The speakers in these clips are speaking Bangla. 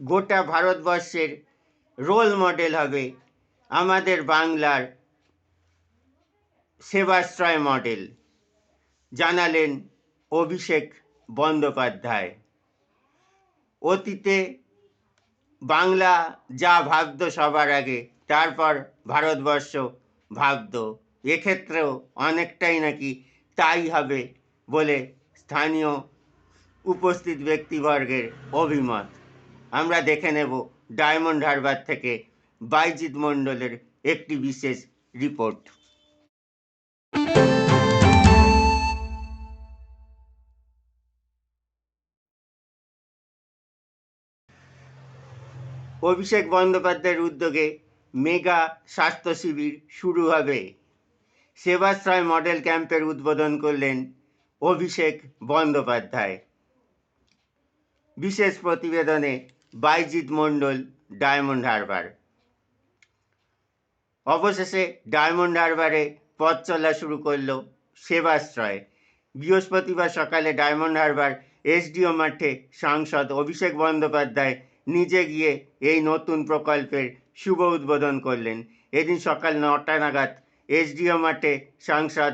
গোটা ভারতবর্ষের রোল মডেল হবে আমাদের বাংলার সেবাশ্রয় মডেল জানালেন অভিষেক বন্দ্যোপাধ্যায়। অতীতে বাংলা যা ভাবত সবার আগে, তারপর ভারতবর্ষ ভাবত। এক্ষেত্রেও অনেকটাই নাকি তাই হবে বলে স্থানীয় উপস্থিত ব্যক্তিবর্গের অভিমত। আমরা দেখে নেব ডায়মন্ড হারবার থেকে বাইজিৎ মণ্ডলের একটি বিশেষ রিপোর্ট। অভিষেক বন্দ্যোপাধ্যায়ের উদ্যোগে মেগা স্বাস্থ্য শিবির শুরু হবে। সেবাশ্রয় মডেল ক্যাম্পের উদ্বোধন করলেন অভিষেক বন্দ্যোপাধ্যায়। বিশেষ প্রতিবেদনে বাইজিৎ মণ্ডল, ডায়মন্ড হারবার। অবশেষে ডায়মন্ড হারবারে পথ চলা শুরু করল সেবাশ্রয়। বৃহস্পতিবার সকালে ডায়মন্ড হারবার এসডিও মাঠে সাংসদ অভিষেক বন্দ্যোপাধ্যায় নিজে গিয়ে এই নতুন প্রকল্পের শুভ উদ্বোধন করলেন। এদিন সকাল নটা নাগাদ এসডিও মাঠে সাংসদ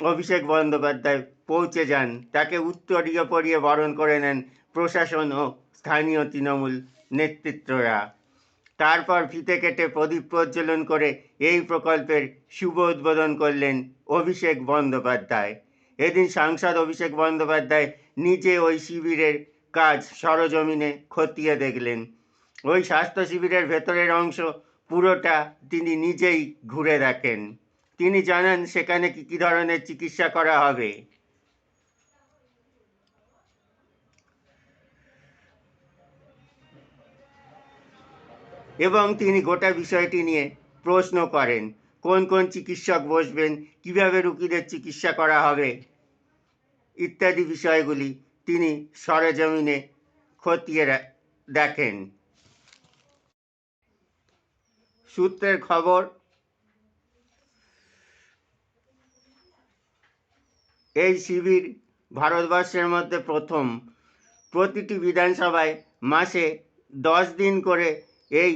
অভিষেক বন্দ্যোপাধ্যায় পৌঁছে যান। তাকে উত্তরীয় পরিয়ে বরণ করে নেন প্রশাসন ও স্থানীয় তৃণমূল নেতৃত্বরা। তারপর ফিতে কেটে প্রদীপ প্রজ্বলন করে এই প্রকল্পের শুভ উদ্বোধন করলেন অভিষেক বন্দ্যোপাধ্যায়। এদিন সাংসদ অভিষেক বন্দ্যোপাধ্যায় নিজে ওই শিবিরের কাজ সরজমিনে খতিয়ে দেখলেন। ওই স্বাস্থ্য শিবিরের ভেতরের অংশ পুরোটা তিনি নিজেই ঘুরে দেখেন। তিনি জানান, সেখানে কী কী ধরনের চিকিৎসা করা হবে? এবং তিনি গোটা বিষয়টি নিয়ে প্রশ্ন করেন, কোন কোন চিকিৎসক বসবেন, কীভাবে রুগীদের চিকিৎসা করা হবে, ইত্যাদি বিষয়গুলি তিনি সরেজমিনে খতিয়ে দেখেন। সূত্রের খবর, এই শিবির ভারতবর্ষের মধ্যে প্রথম। প্রতিটি বিধানসভায় মাসে দশ দিন করে এই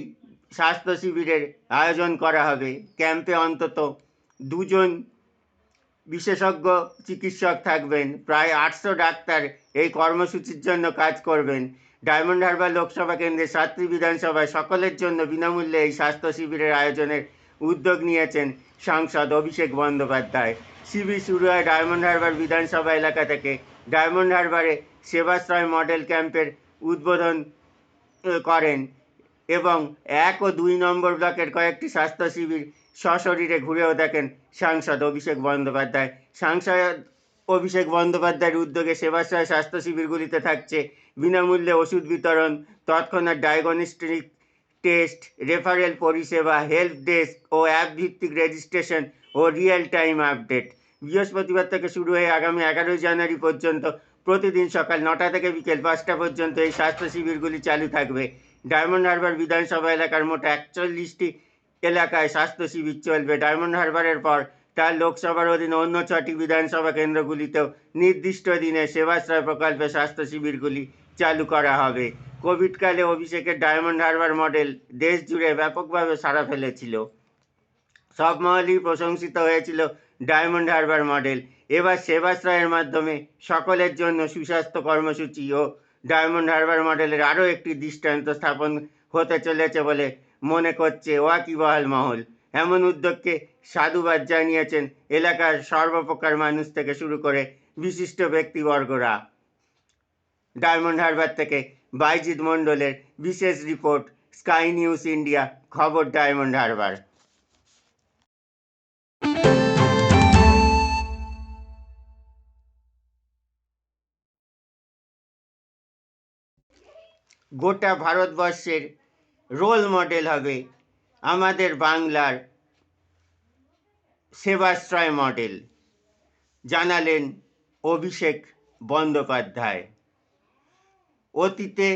স্বাস্থ্য শিবিরের আয়োজন করা হবে। ক্যাম্পে অন্তত দুজন বিশেষজ্ঞ চিকিৎসক থাকবেন। প্রায় আটশো ডাক্তার এই কর্মসূচির জন্য কাজ করবেন। ডায়মন্ড হারবার লোকসভা কেন্দ্রের সাতটি বিধানসভায় সকলের জন্য বিনামূল্যে এই স্বাস্থ্য শিবিরের আয়োজনের উদ্যোগ নিয়েছেন সাংসদ অভিষেক বন্দ্যোপাধ্যায়। শিবির শুরু হয় ডায়মন্ড হারবার বিধানসভা এলাকা থেকে। ডায়মন্ড হারবারে সেবাশ্রয় মডেল ক্যাম্পের উদ্বোধন করেন। এবং এক ও দুই নম্বর ব্লকের কয়েকটি স্বাস্থ্য শিবির সশরীরে ঘুরেও দেখেন সাংসদ অভিষেক বন্দ্যোপাধ্যায়। সাংসদ অভিষেক বন্দ্যোপাধ্যায়ের উদ্যোগে সেবাশ্রয় স্বাস্থ্য শিবিরগুলিতে থাকছে বিনামূল্যে ওষুধ বিতরণ, তৎক্ষণাৎ ডায়াগনস্টিক টেস্ট, রেফারেল পরিষেবা, হেল্প ডেস্ক ও অ্যাপ ভিত্তিক রেজিস্ট্রেশন ও রিয়েল টাইম আপডেট। বৃহস্পতিবার থেকে শুরু হয়ে আগামী এগারোই জানুয়ারি পর্যন্ত প্রতিদিন সকাল নটা থেকে বিকেল পাঁচটা পর্যন্ত এই স্বাস্থ্য শিবিরগুলি চালু থাকবে। ডায়মন্ড হারবার বিধানসভা এলাকার মোট একচল্লিশটি এলাকায় স্বাস্থ্য শিবির চলবে। ডায়মন্ড হারবারের পর তার লোকসভার অধীনে অন্য ছটি বিধানসভা কেন্দ্রগুলিতেও নির্দিষ্ট দিনে সেবাশ্রয় প্রকল্পে স্বাস্থ্য শিবিরগুলি চালু করা হবে। কোভিডকালে অভিষেকের ডায়মন্ড হারবার মডেল দেশ জুড়ে ব্যাপকভাবে সাড়া ফেলেছিল। সব মহলেই প্রশংসিত হয়েছিল ডায়মন্ড হারবার মডেল। এবার সেবাশ্রয়ের মাধ্যমে সকলের জন্য সুস্বাস্থ্য কর্মসূচি ও ডায়মন্ড হারবার মডেলের আরও একটি দৃষ্টান্ত স্থাপন হতে চলেছে বলে মনে করছে ওয়াকিবহাল মহল। এমন উদ্যোগকে সাধুবাদ জানিয়েছেন এলাকার সর্বপ্রকার মানুষ থেকে শুরু করে বিশিষ্ট ব্যক্তিবর্গরা। ডায়মন্ড হারবার থেকে বাইজিৎ মণ্ডলের বিশেষ রিপোর্ট স্কাই নিউজ ইন্ডিয়া, খবর ডায়মন্ড হারবার। গোটা ভারতবর্ষের রোল মডেল হবে আমাদের বাংলার সেবাশ্রয় মডেল জানালেন অভিষেক বন্দ্যোপাধ্যায়। অতীতে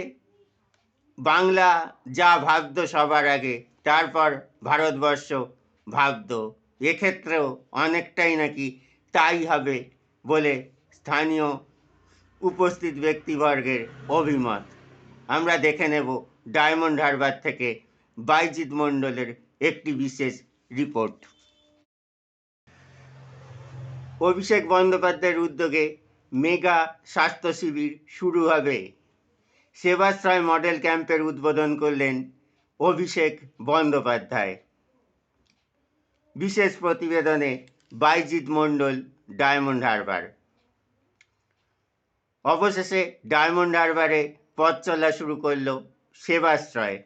বাংলা যা ভাবত সবার আগে, তারপর ভারতবর্ষ ভাবত। এক্ষেত্রেও অনেকটাই নাকি তাই হবে বলে স্থানীয় উপস্থিত ব্যক্তিবর্গের অভিমত। আমরা দেখে নেব ডায়মন্ড হারবার থেকে বাইজিৎ মণ্ডলের একটি বিশেষ রিপোর্ট। অভিষেক বন্দ্যোপাধ্যায়ের উদ্যোগে মেগা স্বাস্থ্য শিবির শুরু হবে। সেবাশ্রয় মডেল ক্যাম্পের উদ্বোধন করলেন অভিষেক বন্দ্যোপাধ্যায়। বিশেষ প্রতিবেদনে বাইজিৎ মণ্ডল ডায়মন্ড হারবার। অবশেষে ডায়মন্ড হারবারে পথ চলা শুরু করল সেবাশ্রয়।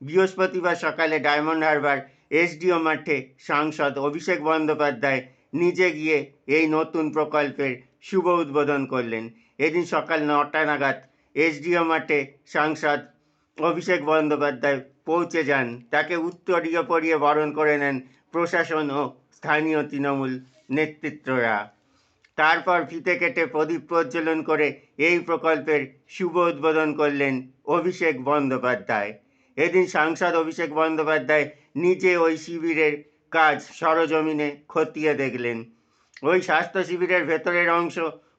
বৃহস্পতিবার সকালে ডায়মন্ড হারবার এসডিও মাঠে সাংসদ অভিষেক বন্দ্যোপাধ্যায় নিজে গিয়ে এই নতুন প্রকল্পের শুভ উদ্বোধন করলেন। এদিন সকাল নটা নাগাদ এসডিও মাঠে সাংসদ অভিষেক বন্দ্যোপাধ্যায় পৌঁছে যান। তাকে উত্তরীয় পরিয়ে বরণ করে নেন প্রশাসন ও স্থানীয় তৃণমূল নেতৃত্বরা। তারপর ফিতে কেটে প্রদীপ প্রজ্বলন করে এই প্রকল্পের শুভ উদ্বোধন করলেন অভিষেক বন্দ্যোপাধ্যায়। এদিন সাংসদ অভিষেক বন্দ্যোপাধ্যায় নিজে ওই শিবিরের কাজ সরজমিনে খতিয়ে দেখলেন। ওই স্বাস্থ্য শিবিরের ভেতরের অংশ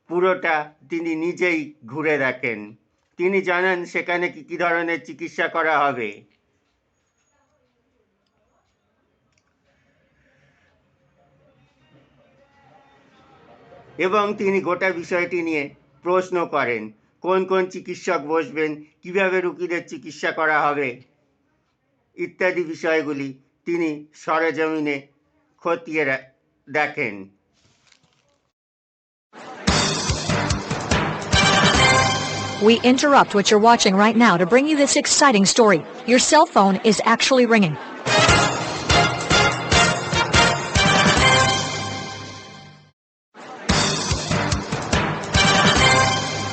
পুরোটা তিনি নিজেই ঘুরে দেখেন। তিনি জানান, সেখানে কী কী ধরনের চিকিৎসা করা হবে? এবং তিনি গোটা বিষয়টি নিয়ে প্রশ্ন করেন কোন কোন চিকিৎসক বসবেন কীভাবে রুগীদের চিকিৎসা করা হবে ইত্যাদি বিষয়গুলি তিনি সরেজমিনে খতিয়ে দেখেন We interrupt what you're watching right now to bring you this exciting story. Your cell phone is actually ringing.